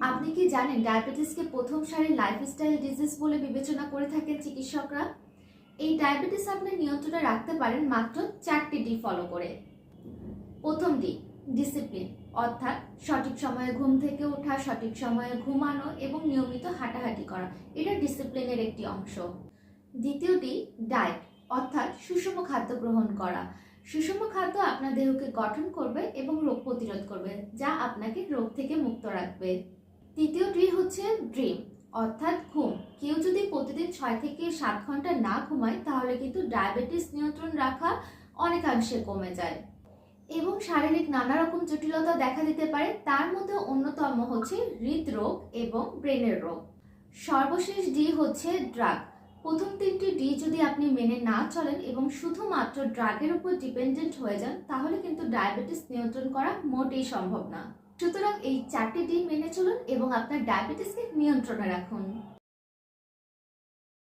আপনি কি জানেন ডায়াবেটিসকে প্রথম সারির লাইফস্টাইল ডিজিজ বলে বিবেচনা করে থাকেন চিকিৎসকরা? এই ডায়াবেটিস আপনি নিয়ন্ত্রণে রাখতে পারেন মাত্র চারটি ডি ফলো করে। প্রথম ডি ডিসিপ্লিন অর্থাৎ সঠিক সময়ে ঘুম থেকে ওঠা, সঠিক সময়ে ঘুমানো এবং নিয়মিত হাঁটাহাঁটি করা, এটা ডিসিপ্লিনের একটি অংশ। দ্বিতীয়টি ডায়েট অর্থাৎ সুষম খাদ্য গ্রহণ করা। সুষম খাদ্য আপনার দেহকে গঠন করবে এবং রোগ প্রতিরোধ করবে, যা আপনাকে রোগ থেকে মুক্ত রাখবে। তৃতীয়টি হচ্ছে ড্রিম, অর্থাৎ ঘুম। কেউ যদি প্রতিদিন ছয় থেকে সাত ঘণ্টা না ঘুমায়, তাহলে কিন্তু ডায়াবেটিস নিয়ন্ত্রণ রাখা অনেকাংশে কমে যায়। এবং শারীরিক নানা রকম জটিলতা দেখা দিতে পারে, তার মধ্যে অন্যতম হচ্ছে হৃদরোগ এবং ব্রেনের রোগ। সর্বশেষ ডি হচ্ছে ড্রাগ। প্রথম তিনটি ডি যদি আপনি মেনে না চলেন এবং শুধুমাত্র ড্রাগের উপর ডিপেন্ডেন্ট হয়ে যান, তাহলে কিন্তু ডায়াবেটিস নিয়ন্ত্রণ করা মোটেই সম্ভব না। সুতরাং এই চারটি দিন মেনে চলুন এবং আপনার ডায়াবেটিসকে নিয়ন্ত্রণে রাখুন।